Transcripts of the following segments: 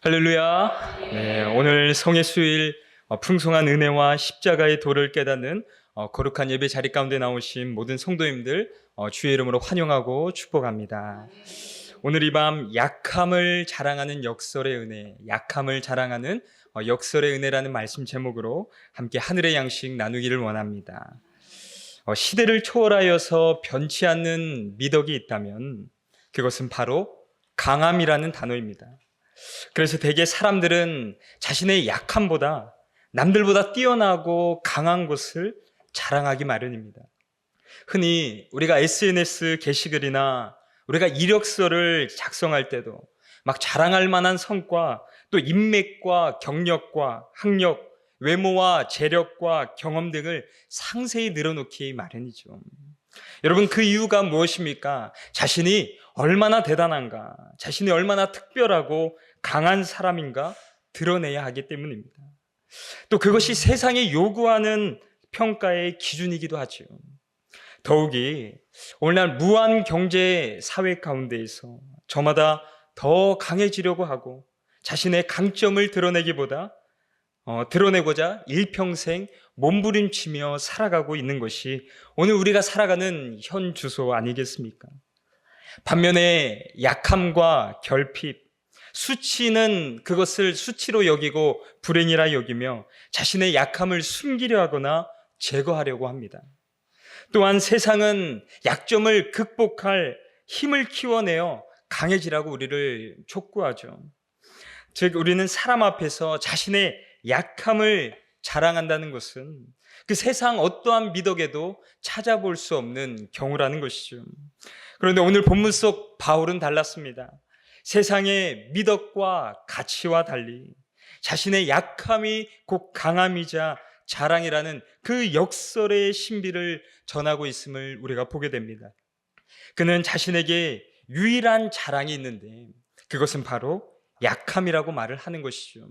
할렐루야. 네, 오늘 성예수일 어, 풍성한 은혜와 십자가의 도를 깨닫는 어, 거룩한 예배 자리 가운데 나오신 모든 성도님들 어, 주의 이름으로 환영하고 축복합니다. 오늘 이 밤 약함을 자랑하는 역설의 은혜, 약함을 자랑하는 어, 역설의 은혜라는 말씀 제목으로 함께 하늘의 양식 나누기를 원합니다. 어, 시대를 초월하여서 변치 않는 미덕이 있다면 그것은 바로 강함이라는 단어입니다. 그래서 대개 사람들은 자신의 약함보다 남들보다 뛰어나고 강한 것을 자랑하기 마련입니다. 흔히 우리가 SNS 게시글이나 우리가 이력서를 작성할 때도 막 자랑할 만한 성과, 또 인맥과 경력과 학력, 외모와 재력과 경험 등을 상세히 늘어놓기 마련이죠. 여러분 그 이유가 무엇입니까? 자신이 얼마나 대단한가, 자신이 얼마나 특별하고 강한 사람인가 드러내야 하기 때문입니다. 또 그것이 세상이 요구하는 평가의 기준이기도 하죠. 더욱이 오늘날 무한 경제 사회 가운데에서 저마다 더 강해지려고 하고 자신의 강점을 드러내기보다 어, 드러내고자 일평생 몸부림치며 살아가고 있는 것이 오늘 우리가 살아가는 현 주소 아니겠습니까? 반면에 약함과 결핍, 수치는 그것을 수치로 여기고 불행이라 여기며 자신의 약함을 숨기려 하거나 제거하려고 합니다. 또한 세상은 약점을 극복할 힘을 키워내어 강해지라고 우리를 촉구하죠. 즉, 우리는 사람 앞에서 자신의 약함을 자랑한다는 것은 그 세상 어떠한 미덕에도 찾아볼 수 없는 경우라는 것이죠. 그런데 오늘 본문 속 바울은 달랐습니다. 세상의 미덕과 가치와 달리 자신의 약함이 곧 강함이자 자랑이라는 그 역설의 신비를 전하고 있음을 우리가 보게 됩니다. 그는 자신에게 유일한 자랑이 있는데 그것은 바로 약함이라고 말을 하는 것이죠.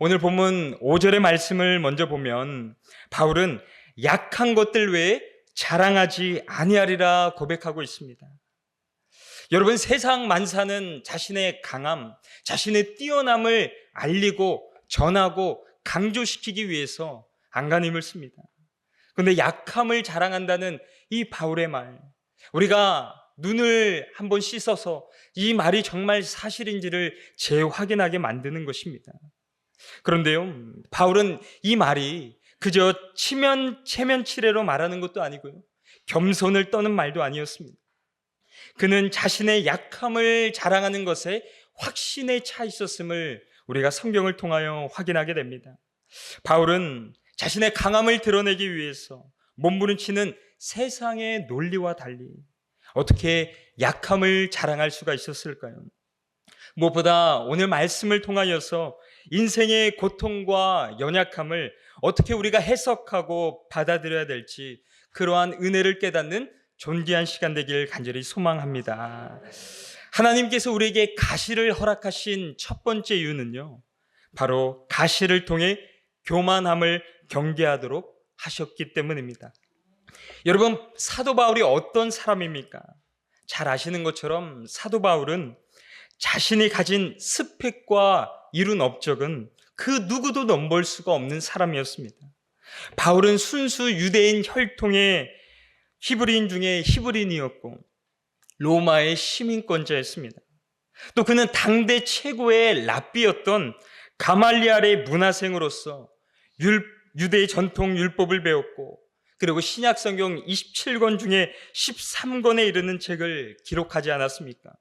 오늘 본문 5절의 말씀을 먼저 보면 바울은 약한 것들 외에 자랑하지 아니하리라 고백하고 있습니다. 여러분 세상 만사는 자신의 강함, 자신의 뛰어남을 알리고 전하고 강조시키기 위해서 안간힘을 씁니다. 그런데 약함을 자랑한다는 이 바울의 말, 우리가 눈을 한번 씻어서 이 말이 정말 사실인지를 재확인하게 만드는 것입니다. 그런데요, 바울은 이 말이 그저 치면 체면 치레로 말하는 것도 아니고요, 겸손을 떠는 말도 아니었습니다. 그는 자신의 약함을 자랑하는 것에 확신에 차 있었음을 우리가 성경을 통하여 확인하게 됩니다. 바울은 자신의 강함을 드러내기 위해서 몸부림치는 세상의 논리와 달리 어떻게 약함을 자랑할 수가 있었을까요? 무엇보다 오늘 말씀을 통하여서 인생의 고통과 연약함을 어떻게 우리가 해석하고 받아들여야 될지 그러한 은혜를 깨닫는 존귀한 시간 되길 간절히 소망합니다. 하나님께서 우리에게 가시를 허락하신 첫 번째 이유는요, 바로 가시를 통해 교만함을 경계하도록 하셨기 때문입니다. 여러분, 사도 바울이 어떤 사람입니까? 잘 아시는 것처럼 사도 바울은 자신이 가진 스펙과 이룬 업적은 그 누구도 넘볼 수가 없는 사람이었습니다. 바울은 순수 유대인 혈통의 히브리인 중에 히브리인이었고 로마의 시민권자였습니다. 또 그는 당대 최고의 랍비였던 가말리알의 문화생으로서 유대의 전통 율법을 배웠고 그리고 신약 성경 27권 중에 13권에 이르는 책을 기록하지 않았습니까?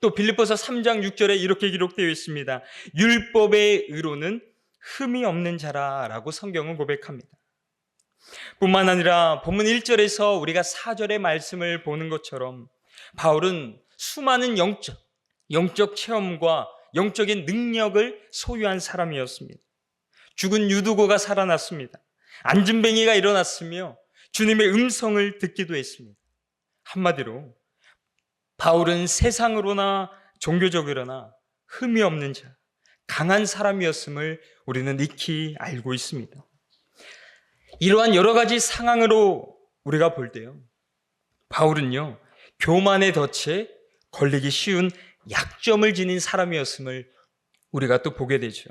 또 빌립보서 3장 6절에 이렇게 기록되어 있습니다. 율법의 의로는 흠이 없는 자라라고 성경은 고백합니다. 뿐만 아니라 본문 1절에서 우리가 4절의 말씀을 보는 것처럼 바울은 수많은 영적, 영적 체험과 영적인 능력을 소유한 사람이었습니다. 죽은 유두고가 살아났습니다. 안진뱅이가 일어났으며 주님의 음성을 듣기도 했습니다. 한마디로 바울은 세상으로나 종교적으로나 흠이 없는 자, 강한 사람이었음을 우리는 익히 알고 있습니다. 이러한 여러 가지 상황으로 우리가 볼 때요. 바울은요, 교만의 덫에 걸리기 쉬운 약점을 지닌 사람이었음을 우리가 또 보게 되죠.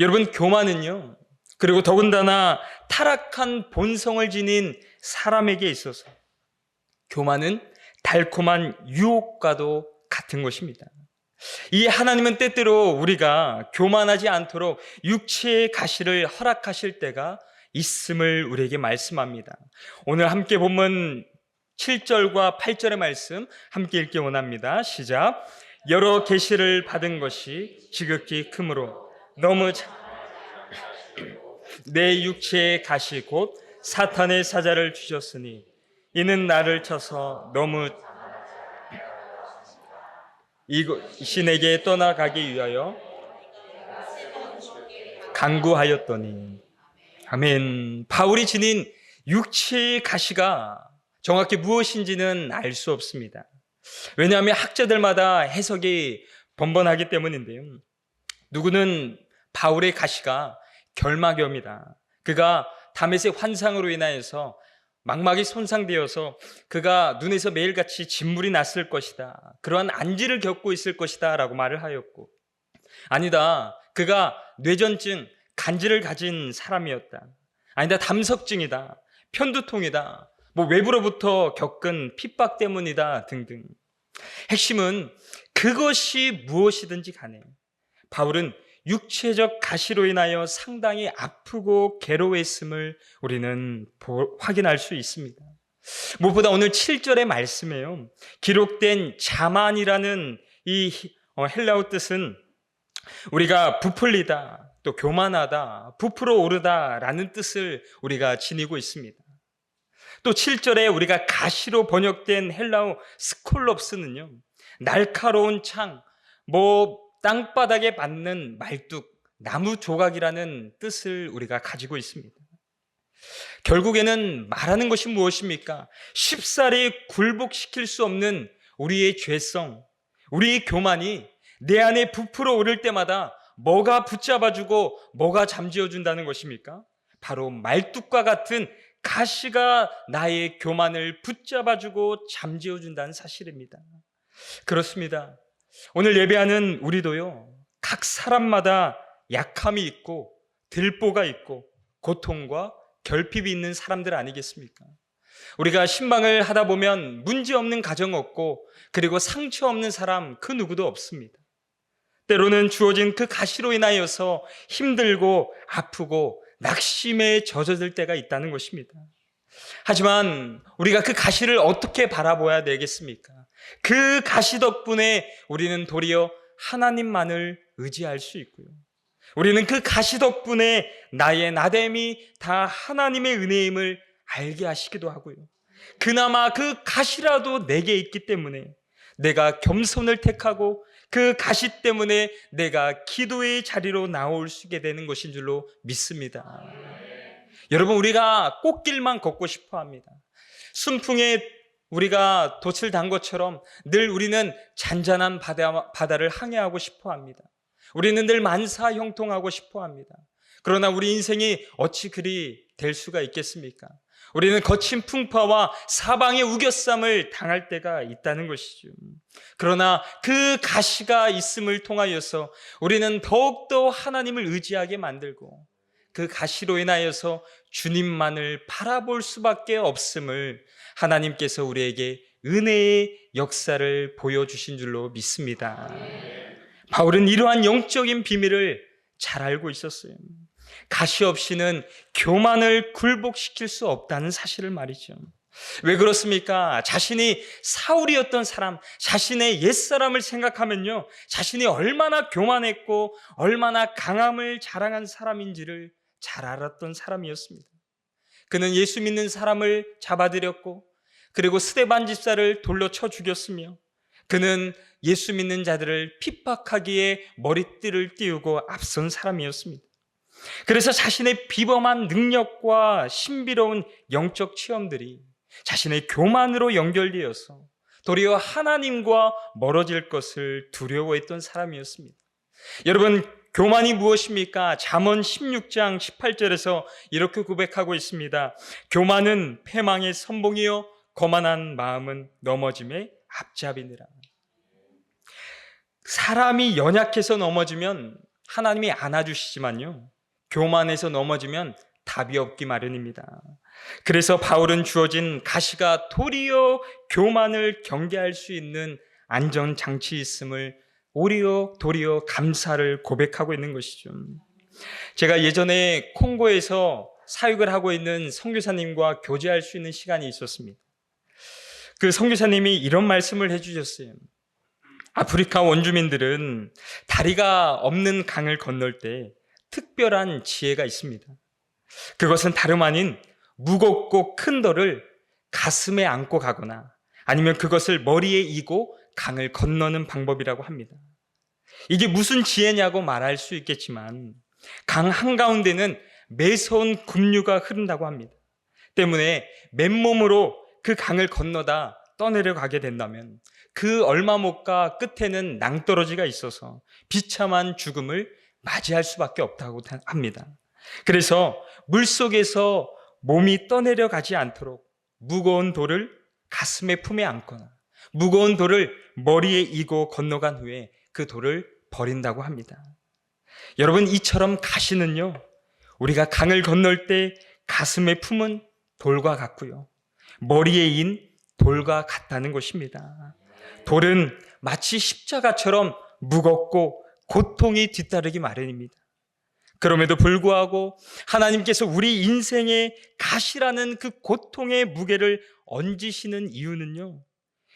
여러분, 교만은요, 그리고 더군다나 타락한 본성을 지닌 사람에게 있어서 교만은 달콤한 유혹과도 같은 것입니다. 이 하나님은 때때로 우리가 교만하지 않도록 육체의 가시를 허락하실 때가 있음을 우리에게 말씀합니다. 오늘 함께 본문 7절과 8절의 말씀 함께 읽기 원합니다. 시작. 여러 계시를 받은 것이 지극히 크므로 너무 자- 내 육체의 가시 곧 사탄의 사자를 주셨으니 이는 나를 쳐서 너무 이거 신에게 떠나가기 위하여 강구하였더니 아멘. 바울이 지닌 육체의 가시가 정확히 무엇인지는 알 수 없습니다. 왜냐하면 학자들마다 해석이 번번하기 때문인데요. 누구는 바울의 가시가 결막염이다. 그가 담에색 환상으로 인하여서 망막이 손상되어서 그가 눈에서 매일같이 진물이 났을 것이다. 그러한 안지를 겪고 있을 것이다. 라고 말을 하였고. 아니다. 그가 뇌전증, 간질을 가진 사람이었다. 아니다. 담석증이다. 편두통이다. 뭐 외부로부터 겪은 핍박 때문이다. 등등. 핵심은 그것이 무엇이든지 간에 바울은 육체적 가시로 인하여 상당히 아프고 괴로워했음을 우리는 보- 확인할 수 있습니다. 무엇보다 오늘 7절의 말씀에요. 기록된 자만이라는 이 어, 헬라어 뜻은 우리가 부풀리다, 또 교만하다, 부풀어 오르다라는 뜻을 우리가 지니고 있습니다. 또 7절에 우리가 가시로 번역된 헬라어 스콜롭스는요. 날카로운 창, 뭐 땅바닥에 맞는 말뚝, 나무 조각이라는 뜻을 우리가 가지고 있습니다. 결국에는 말하는 것이 무엇입니까? 쉽사리 굴복시킬 수 없는 우리의 죄성, 우리의 교만이 내 안에 부풀어 오를 때마다 뭐가 붙잡아주고 뭐가 잠재워준다는 것입니까? 바로 말뚝과 같은 가시가 나의 교만을 붙잡아주고 잠재워준다는 사실입니다. 그렇습니다. 오늘 예배하는 우리도요, 각 사람마다 약함이 있고, 들보가 있고, 고통과 결핍이 있는 사람들 아니겠습니까? 우리가 신방을 하다 보면 문제 없는 가정 없고, 그리고 상처 없는 사람 그 누구도 없습니다. 때로는 주어진 그 가시로 인하여서 힘들고 아프고 낙심에 젖어들 때가 있다는 것입니다. 하지만 우리가 그 가시를 어떻게 바라봐야 되겠습니까? 그 가시 덕분에 우리는 도리어 하나님만을 의지할 수 있고요. 우리는 그 가시 덕분에 나의 나됨이 다 하나님의 은혜임을 알게 하시기도 하고요. 그나마 그 가시라도 내게 있기 때문에 내가 겸손을 택하고 그 가시 때문에 내가 기도의 자리로 나올 수 있게 되는 것인 줄로 믿습니다. 여러분, 우리가 꽃길만 걷고 싶어 합니다. 순풍에 우리가 돛을 단 것처럼 늘 우리는 잔잔한 바다, 바다를 항해하고 싶어 합니다. 우리는 늘 만사 형통하고 싶어 합니다. 그러나 우리 인생이 어찌 그리 될 수가 있겠습니까? 우리는 거친 풍파와 사방의 우겨쌈을 당할 때가 있다는 것이죠. 그러나 그 가시가 있음을 통하여서 우리는 더욱더 하나님을 의지하게 만들고 그 가시로 인하여서 주님만을 바라볼 수밖에 없음을 하나님께서 우리에게 은혜의 역사를 보여주신 줄로 믿습니다. 바울은 이러한 영적인 비밀을 잘 알고 있었어요. 가시 없이는 교만을 굴복시킬 수 없다는 사실을 말이죠. 왜 그렇습니까? 자신이 사울이었던 사람, 자신의 옛사람을 생각하면요. 자신이 얼마나 교만했고 얼마나 강함을 자랑한 사람인지를 잘 알았던 사람이었습니다. 그는 예수 믿는 사람을 잡아들였고 그리고 스데반 집사를 돌로 쳐 죽였으며 그는 예수 믿는 자들을 핍박하기에 머리띠를 띄우고 앞선 사람이었습니다. 그래서 자신의 비범한 능력과 신비로운 영적 체험들이 자신의 교만으로 연결되어서 도리어 하나님과 멀어질 것을 두려워했던 사람이었습니다. 여러분, 교만이 무엇입니까? 잠언 16장 18절에서 이렇게 고백하고 있습니다. 교만은 패망의 선봉이요 거만한 마음은 넘어짐의 앞잡이니라. 사람이 연약해서 넘어지면 하나님이 안아주시지만요. 교만해서 넘어지면 답이 없기 마련입니다. 그래서 바울은 주어진 가시가 도리어 교만을 경계할 수 있는 안전 장치 있음을 오리어 도리어 감사를 고백하고 있는 것이죠. 제가 예전에 콩고에서 사육을 하고 있는 선교사님과 교제할 수 있는 시간이 있었습니다. 그 선교사님이 이런 말씀을 해주셨어요. 아프리카 원주민들은 다리가 없는 강을 건널 때 특별한 지혜가 있습니다. 그것은 다름 아닌 무겁고 큰 돌을 가슴에 안고 가거나 아니면 그것을 머리에 이고 강을 건너는 방법이라고 합니다. 이게 무슨 지혜냐고 말할 수 있겠지만 강 한가운데는 매서운 급류가 흐른다고 합니다. 때문에 맨몸으로 그 강을 건너다 떠내려 가게 된다면 그 얼마 못 가 끝에는 낭떠러지가 있어서 비참한 죽음을 맞이할 수밖에 없다고 합니다. 그래서 물 속에서 몸이 떠내려 가지 않도록 무거운 돌을 가슴에 품에 안거나 무거운 돌을 머리에 이고 건너간 후에 그 돌을 버린다고 합니다. 여러분 이처럼 가시는요. 우리가 강을 건널 때 가슴에 품은 돌과 같고요. 머리에 인 돌과 같다는 것입니다. 돌은 마치 십자가처럼 무겁고 고통이 뒤따르기 마련입니다. 그럼에도 불구하고 하나님께서 우리 인생의 가시라는 그 고통의 무게를 얹으시는 이유는요.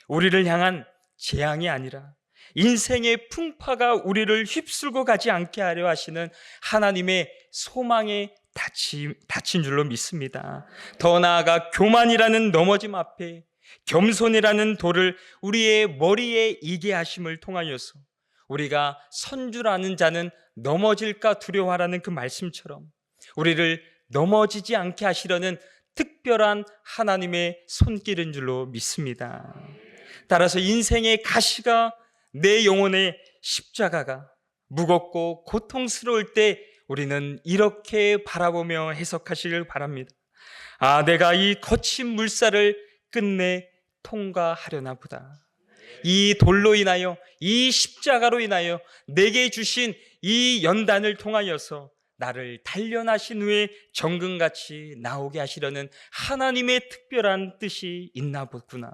우리를 향한 재앙이 아니라 인생의 풍파가 우리를 휩쓸고 가지 않게 하려 하시는 하나님의 소망에 닫힌, 닫힌 줄로 믿습니다. 더 나아가 교만이라는 넘어짐 앞에 겸손이라는 돌을 우리의 머리에 이게 하심을 통하여서 우리가 선주라는 자는 넘어질까 두려워하라는 그 말씀처럼 우리를 넘어지지 않게 하시려는 특별한 하나님의 손길인 줄로 믿습니다. 따라서 인생의 가시가 내 영혼의 십자가가 무겁고 고통스러울 때 우리는 이렇게 바라보며 해석하시길 바랍니다. 아, 내가 이 거친 물살을 끝내 통과하려나 보다. 이 돌로 인하여, 이 십자가로 인하여 내게 주신 이 연단을 통하여서 나를 단련하신 후에 정금같이 나오게 하시려는 하나님의 특별한 뜻이 있나 보구나.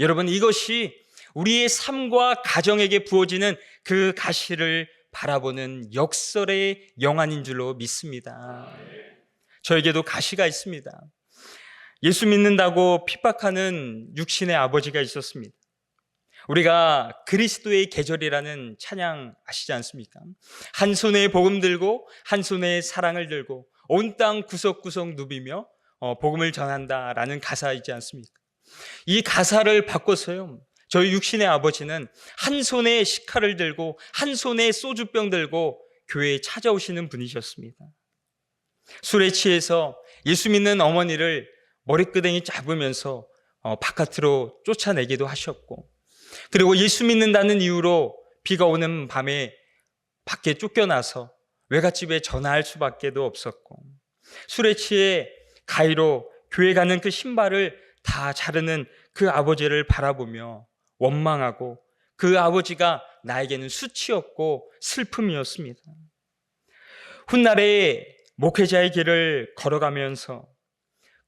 여러분, 이것이 우리의 삶과 가정에게 부어지는 그 가시를 바라보는 역설의 영안인 줄로 믿습니다. 저에게도 가시가 있습니다. 예수 믿는다고 핍박하는 육신의 아버지가 있었습니다. 우리가 그리스도의 계절이라는 찬양 아시지 않습니까? 한 손에 복음 들고 한 손에 사랑을 들고 온 땅 구석구석 누비며 어, 복음을 전한다라는 가사이지 않습니까? 이 가사를 바꿔서요. 저희 육신의 아버지는 한 손에 식칼을 들고 한 손에 소주병 들고 교회에 찾아오시는 분이셨습니다. 술에 취해서 예수 믿는 어머니를 머리끄댕이 잡으면서 어, 바깥으로 쫓아내기도 하셨고 그리고 예수 믿는다는 이유로 비가 오는 밤에 밖에 쫓겨나서 외갓집에 전화할 수밖에도 없었고 술에 취해 가위로 교회 가는 그 신발을 다 자르는 그 아버지를 바라보며 원망하고 그 아버지가 나에게는 수치였고 슬픔이었습니다. 훗날에 목회자의 길을 걸어가면서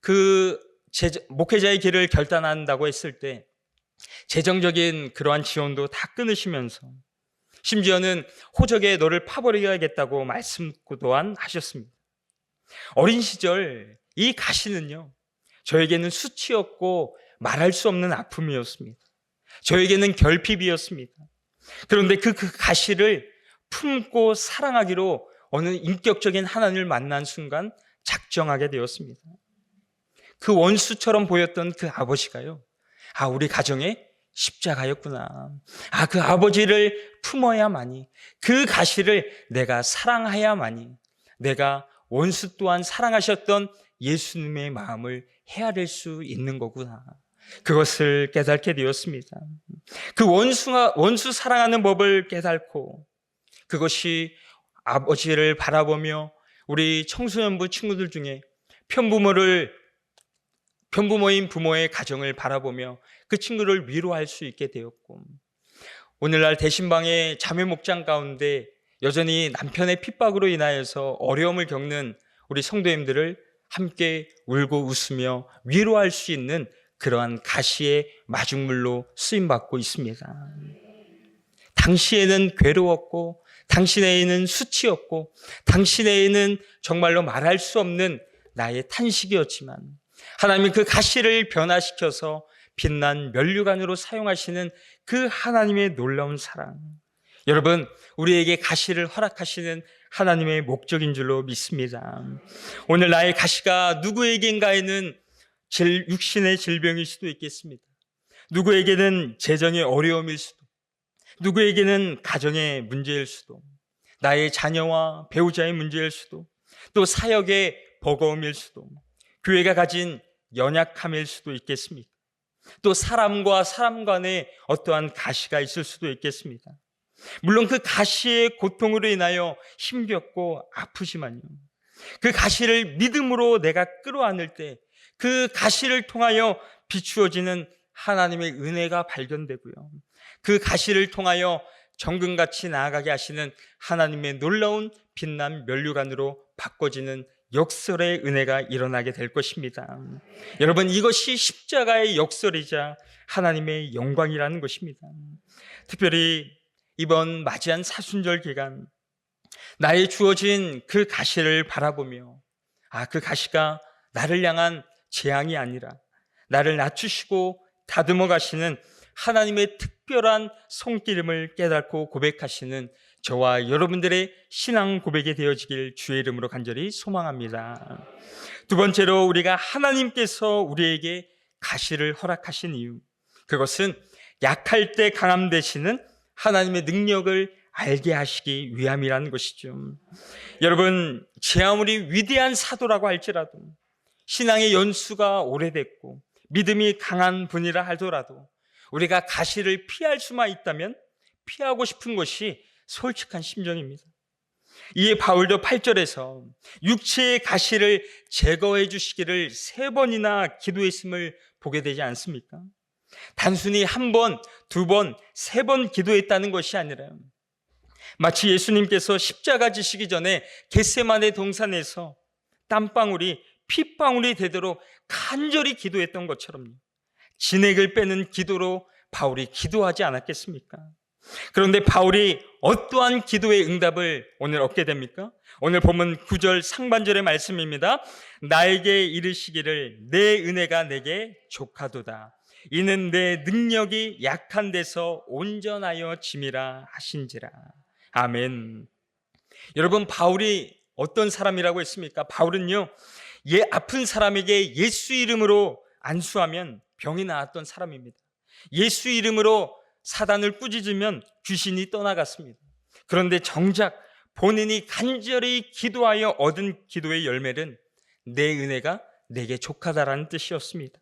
그 목회자의 길을 결단한다고 했을 때 재정적인 그러한 지원도 다 끊으시면서 심지어는 호적에 너를 파버려야겠다고 말씀 또한 하셨습니다. 어린 시절 이 가시는요, 저에게는 수치였고 말할 수 없는 아픔이었습니다. 저에게는 결핍이었습니다. 그런데 그, 그 가시를 품고 사랑하기로 어느 인격적인 하나님을 만난 순간 작정하게 되었습니다. 그 원수처럼 보였던 그 아버지가요. 아, 우리 가정에 십자가였구나. 아, 그 아버지를 품어야만이, 그 가시를 내가 사랑해야만이, 내가 원수 또한 사랑하셨던 예수님의 마음을 헤아릴 수 있는 거구나. 그것을 깨닫게 되었습니다. 그 원수가, 원수 사랑하는 법을 깨닫고 그것이 아버지를 바라보며 우리 청소년부 친구들 중에 편부모를 편부모인 부모의 가정을 바라보며 그 친구를 위로할 수 있게 되었고 오늘날 대신방의 자매 목장 가운데 여전히 남편의 핍박으로 인하여서 어려움을 겪는 우리 성도님들을 함께 울고 웃으며 위로할 수 있는 그러한 가시의 마중물로 쓰임 받고 있습니다. 당시에는 괴로웠고 당신에게는 수치였고 당신에게는 정말로 말할 수 없는 나의 탄식이었지만 하나님은 그 가시를 변화시켜서 빛난 면류관으로 사용하시는 그 하나님의 놀라운 사랑. 여러분, 우리에게 가시를 허락하시는 하나님의 목적인 줄로 믿습니다. 오늘 나의 가시가 누구에겐가에는 질, 육신의 질병일 수도 있겠습니다. 누구에게는 재정의 어려움일 수도, 누구에게는 가정의 문제일 수도, 나의 자녀와 배우자의 문제일 수도, 또 사역의 버거움일 수도, 교회가 가진 연약함일 수도 있겠습니다. 또 사람과 사람 간에 어떠한 가시가 있을 수도 있겠습니다. 물론 그 가시의 고통으로 인하여 힘겹고 아프지만요. 그 가시를 믿음으로 내가 끌어안을 때 그 가시를 통하여 비추어지는 하나님의 은혜가 발견되고요. 그 가시를 통하여 정금같이 나아가게 하시는 하나님의 놀라운 빛난 면류관으로 바꿔지는 역설의 은혜가 일어나게 될 것입니다. 여러분, 이것이 십자가의 역설이자 하나님의 영광이라는 것입니다. 특별히 이번 맞이한 사순절 기간, 나의 주어진 그 가시를 바라보며, 아, 그 가시가 나를 향한 재앙이 아니라 나를 낮추시고 다듬어 가시는 하나님의 특별한 손기름을 깨닫고 고백하시는 저와 여러분들의 신앙 고백이 되어지길 주의 이름으로 간절히 소망합니다. 두 번째로 우리가 하나님께서 우리에게 가시를 허락하신 이유. 그것은 약할 때 강함 되시는 하나님의 능력을 알게 하시기 위함이라는 것이죠. 여러분, 제 아무리 위대한 사도라고 할지라도 신앙의 연수가 오래됐고 믿음이 강한 분이라 하더라도 우리가 가시를 피할 수만 있다면 피하고 싶은 것이 솔직한 심정입니다. 이에 바울도 8절에서 육체의 가시를 제거해 주시기를 세 번이나 기도했음을 보게 되지 않습니까? 단순히 한 번, 두 번, 세 번 기도했다는 것이 아니라 마치 예수님께서 십자가 지시기 전에 겟세만의 동산에서 땀방울이 핏방울이 되도록 간절히 기도했던 것처럼요. 진액을 빼는 기도로 바울이 기도하지 않았겠습니까? 그런데 바울이 어떠한 기도의 응답을 오늘 얻게 됩니까? 오늘 보면 9절 상반절의 말씀입니다. 나에게 이르시기를 내 은혜가 내게 족하도다. 이는 내 능력이 약한 데서 온전하여 짐이라 하신지라. 아멘. 여러분, 바울이 어떤 사람이라고 했습니까? 바울은요, 예, 아픈 사람에게 예수 이름으로 안수하면 병이 나았던 사람입니다. 예수 이름으로 사단을 꾸짖으면 귀신이 떠나갔습니다. 그런데 정작 본인이 간절히 기도하여 얻은 기도의 열매는 내 은혜가 내게 족하다라는 뜻이었습니다.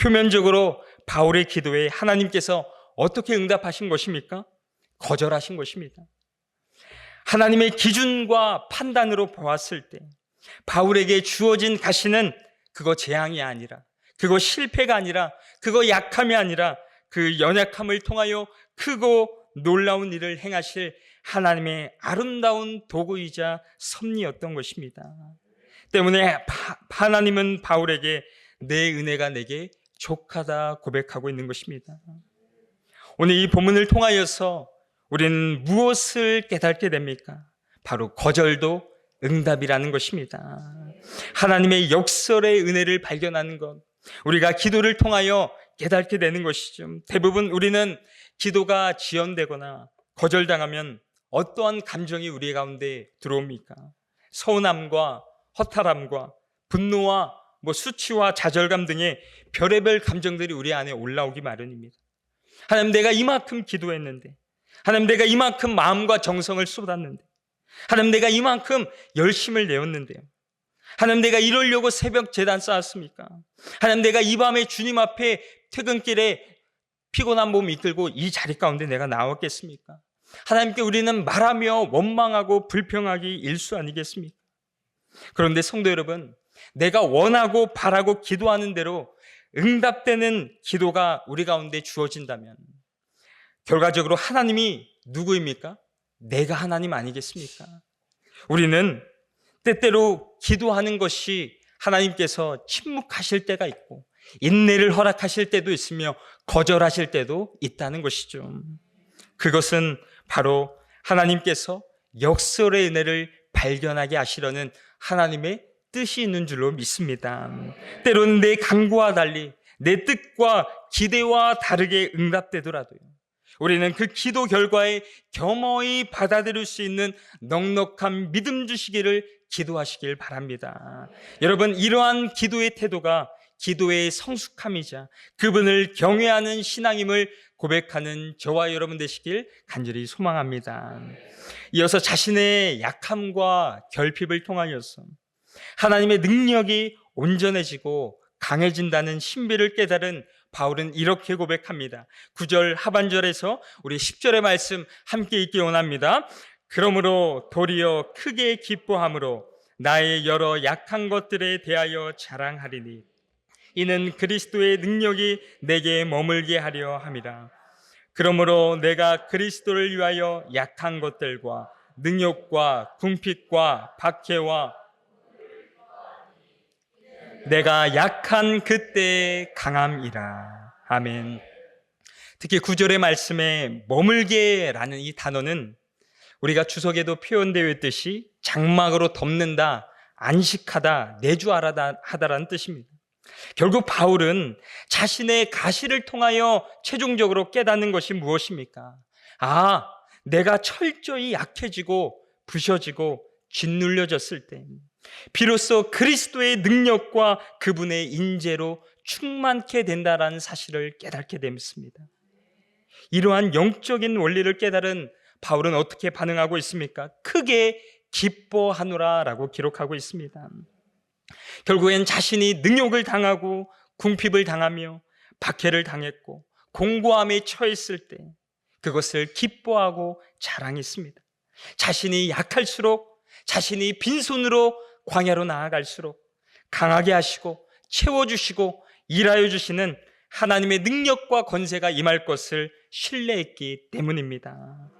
표면적으로 바울의 기도에 하나님께서 어떻게 응답하신 것입니까? 거절하신 것입니다. 하나님의 기준과 판단으로 보았을 때 바울에게 주어진 가시는 그거 재앙이 아니라 그거 실패가 아니라 그거 약함이 아니라 그 연약함을 통하여 크고 놀라운 일을 행하실 하나님의 아름다운 도구이자 섭리였던 것입니다. 때문에 하나님은 바울에게 내 은혜가 내게 족하다 고백하고 있는 것입니다. 오늘 이 본문을 통하여서 우리는 무엇을 깨닫게 됩니까? 바로 거절도 응답이라는 것입니다. 하나님의 역설의 은혜를 발견하는 것. 우리가 기도를 통하여 깨닫게 되는 것이죠. 대부분 우리는 기도가 지연되거나 거절당하면 어떠한 감정이 우리 가운데 들어옵니까? 서운함과 허탈함과 분노와 뭐 수치와 좌절감 등의 별의별 감정들이 우리 안에 올라오기 마련입니다. 하나님 내가 이만큼 기도했는데 하나님 내가 이만큼 마음과 정성을 쏟았는데 하나님 내가 이만큼 열심을 내었는데요. 하나님 내가 이러려고 새벽 재단 쌓았습니까? 하나님 내가 이 밤에 주님 앞에 퇴근길에 피곤한 몸 이끌고 이 자리 가운데 내가 나왔겠습니까? 하나님께 우리는 말하며 원망하고 불평하기 일수 아니겠습니까? 그런데 성도 여러분, 내가 원하고 바라고 기도하는 대로 응답되는 기도가 우리 가운데 주어진다면 결과적으로 하나님이 누구입니까? 내가 하나님 아니겠습니까? 우리는 때때로 기도하는 것이 하나님께서 침묵하실 때가 있고 인내를 허락하실 때도 있으며 거절하실 때도 있다는 것이죠. 그것은 바로 하나님께서 역설의 은혜를 발견하게 하시려는 하나님의 뜻이 있는 줄로 믿습니다. 때로는 내 강구와 달리 내 뜻과 기대와 다르게 응답되더라도요. 우리는 그 기도 결과에 겸허히 받아들일 수 있는 넉넉한 믿음 주시기를 기도하시길 바랍니다. 여러분, 이러한 기도의 태도가 기도의 성숙함이자 그분을 경외하는 신앙임을 고백하는 저와 여러분 되시길 간절히 소망합니다. 이어서 자신의 약함과 결핍을 통하여서 하나님의 능력이 온전해지고 강해진다는 신비를 깨달은 바울은 이렇게 고백합니다. 9절 하반절에서 우리 10절의 말씀 함께 읽기 원합니다. 그러므로 도리어 크게 기뻐함으로 나의 여러 약한 것들에 대하여 자랑하리니 이는 그리스도의 능력이 내게 머물게 하려 함이라. 그러므로 내가 그리스도를 위하여 약한 것들과 능욕과 궁핍과 박해와 내가 약한 그때의 강함이라. 아멘. 특히 구절의 말씀에 머물게라는 이 단어는 우리가 주석에도 표현되어 있듯이 장막으로 덮는다, 안식하다, 내주하다 하다라는 뜻입니다. 결국 바울은 자신의 가시를 통하여 최종적으로 깨닫는 것이 무엇입니까? 아, 내가 철저히 약해지고 부셔지고 짓눌려졌을 때 비로소 그리스도의 능력과 그분의 인재로 충만케 된다라는 사실을 깨닫게 됩니다. 이러한 영적인 원리를 깨달은 바울은 어떻게 반응하고 있습니까? 크게 기뻐하노라라고 기록하고 있습니다. 결국엔 자신이 능욕을 당하고 궁핍을 당하며 박해를 당했고 공고함에 처했을 때 그것을 기뻐하고 자랑했습니다. 자신이 약할수록 자신이 빈손으로 광야로 나아갈수록 강하게 하시고 채워주시고 일하여 주시는 하나님의 능력과 권세가 임할 것을 신뢰했기 때문입니다.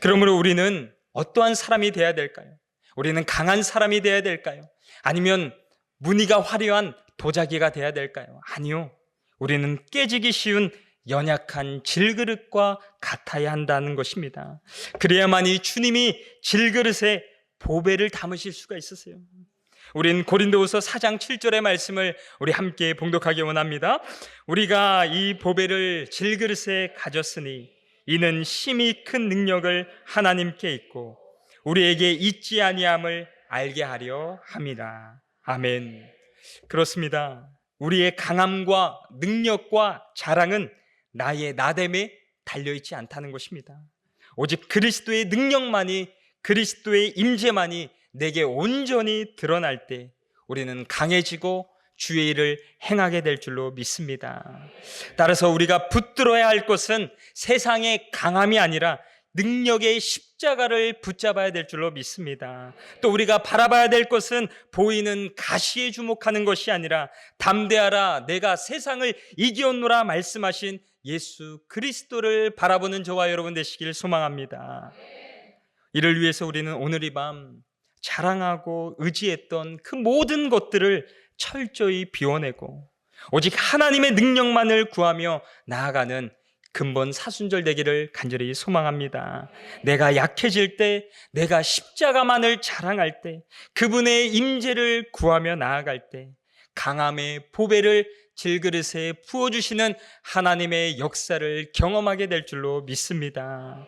그러므로 우리는 어떠한 사람이 되어야 될까요? 우리는 강한 사람이 되어야 될까요? 아니면 무늬가 화려한 도자기가 되어야 될까요? 아니요. 우리는 깨지기 쉬운 연약한 질그릇과 같아야 한다는 것입니다. 그래야만 이 주님이 질그릇에 보배를 담으실 수가 있으세요. 우린 고린도후서 4장 7절의 말씀을 우리 함께 봉독하기 원합니다. 우리가 이 보배를 질그릇에 가졌으니 이는 심히 큰 능력을 하나님께 있고 우리에게 있지 아니함을 알게 하려 함이라. 아멘. 그렇습니다. 우리의 강함과 능력과 자랑은 나의 나됨에 달려 있지 않다는 것입니다. 오직 그리스도의 능력만이 그리스도의 임재만이 내게 온전히 드러날 때 우리는 강해지고 주의 일을 행하게 될 줄로 믿습니다. 따라서 우리가 붙들어야 할 것은 세상의 강함이 아니라 능력의 십자가를 붙잡아야 될 줄로 믿습니다. 또 우리가 바라봐야 될 것은 보이는 가시에 주목하는 것이 아니라 담대하라 내가 세상을 이기었노라 말씀하신 예수 그리스도를 바라보는 저와 여러분 되시길 소망합니다. 이를 위해서 우리는 오늘 이 밤 자랑하고 의지했던 그 모든 것들을 철저히 비워내고 오직 하나님의 능력만을 구하며 나아가는 근본 사순절 되기를 간절히 소망합니다. 내가 약해질 때, 내가 십자가만을 자랑할 때, 그분의 임재를 구하며 나아갈 때, 강함의 보배를 질그릇에 부어주시는 하나님의 역사를 경험하게 될 줄로 믿습니다.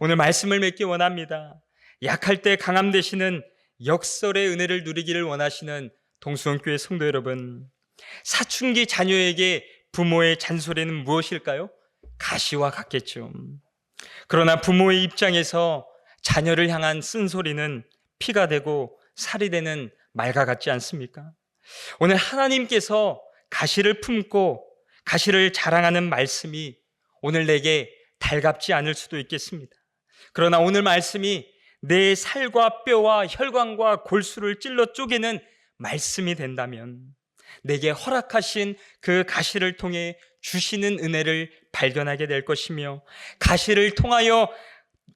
오늘 말씀을 맺기 원합니다. 약할 때 강함 되시는 역설의 은혜를 누리기를 원하시는 동수원교회 성도 여러분, 사춘기 자녀에게 부모의 잔소리는 무엇일까요? 가시와 같겠죠. 그러나 부모의 입장에서 자녀를 향한 쓴소리는 피가 되고 살이 되는 말과 같지 않습니까? 오늘 하나님께서 가시를 품고 가시를 자랑하는 말씀이 오늘 내게 달갑지 않을 수도 있겠습니다. 그러나 오늘 말씀이 내 살과 뼈와 혈관과 골수를 찔러 쪼개는 말씀이 된다면 내게 허락하신 그 가시를 통해 주시는 은혜를 발견하게 될 것이며 가시를 통하여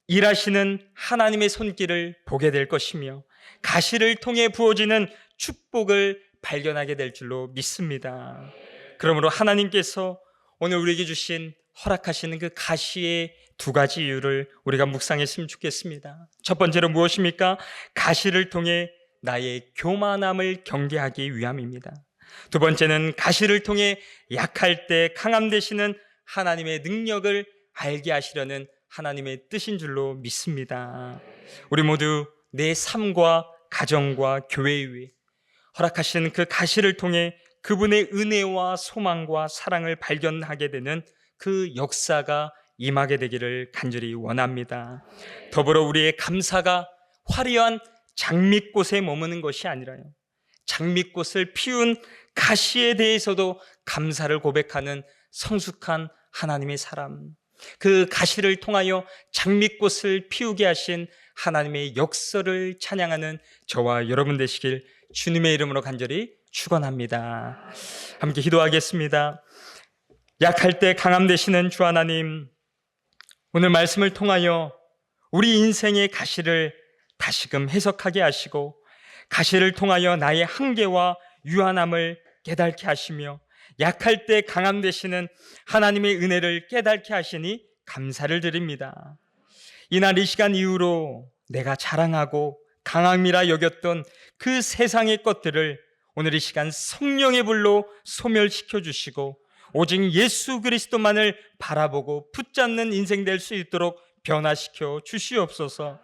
일하시는 하나님의 손길을 보게 될 것이며 가시를 통해 부어지는 축복을 발견하게 될 줄로 믿습니다. 그러므로 하나님께서 오늘 우리에게 주신 허락하시는 그 가시의 두 가지 이유를 우리가 묵상했으면 좋겠습니다. 첫 번째로 무엇입니까? 가시를 통해 나의 교만함을 경계하기 위함입니다. 두 번째는 가시를 통해 약할 때 강함 되시는 하나님의 능력을 알게 하시려는 하나님의 뜻인 줄로 믿습니다. 우리 모두 내 삶과 가정과 교회 위에 허락하시는 그 가시를 통해 그분의 은혜와 소망과 사랑을 발견하게 되는 그 역사가 임하게 되기를 간절히 원합니다. 더불어 우리의 감사가 화려한 장미꽃에 머무는 것이 아니라요. 장미꽃을 피운 가시에 대해서도 감사를 고백하는 성숙한 하나님의 사람. 그 가시를 통하여 장미꽃을 피우게 하신 하나님의 역사를 찬양하는 저와 여러분 되시길 주님의 이름으로 간절히 축원합니다. 함께 기도하겠습니다. 약할 때 강함 되시는 주 하나님, 오늘 말씀을 통하여 우리 인생의 가시를 다시금 해석하게 하시고 가시를 통하여 나의 한계와 유한함을 깨닫게 하시며 약할 때 강함 되시는 하나님의 은혜를 깨닫게 하시니 감사를 드립니다. 이날 이 시간 이후로 내가 자랑하고 강함이라 여겼던 그 세상의 것들을 오늘 이 시간 성령의 불로 소멸시켜 주시고 오직 예수 그리스도만을 바라보고 붙잡는 인생 될 수 있도록 변화시켜 주시옵소서.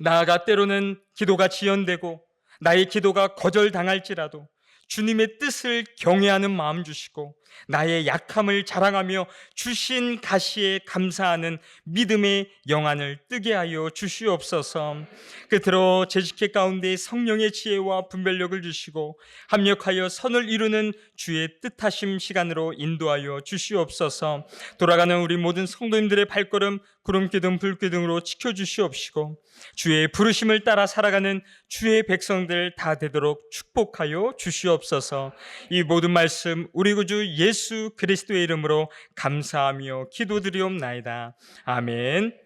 나아가 때로는 기도가 지연되고 나의 기도가 거절당할지라도 주님의 뜻을 경외하는 마음 주시고 나의 약함을 자랑하며 주신 가시에 감사하는 믿음의 영안을 뜨게 하여 주시옵소서. 끝으로 재직회 가운데 성령의 지혜와 분별력을 주시고 합력하여 선을 이루는 주의 뜻하심 시간으로 인도하여 주시옵소서. 돌아가는 우리 모든 성도님들의 발걸음 구름기둥 불기둥으로 지켜 주시옵시고 주의 부르심을 따라 살아가는 주의 백성들 다 되도록 축복하여 주시옵소서. 이 모든 말씀 우리 구주 예수 그리스도의 이름으로 감사하며 기도드리옵나이다. 아멘.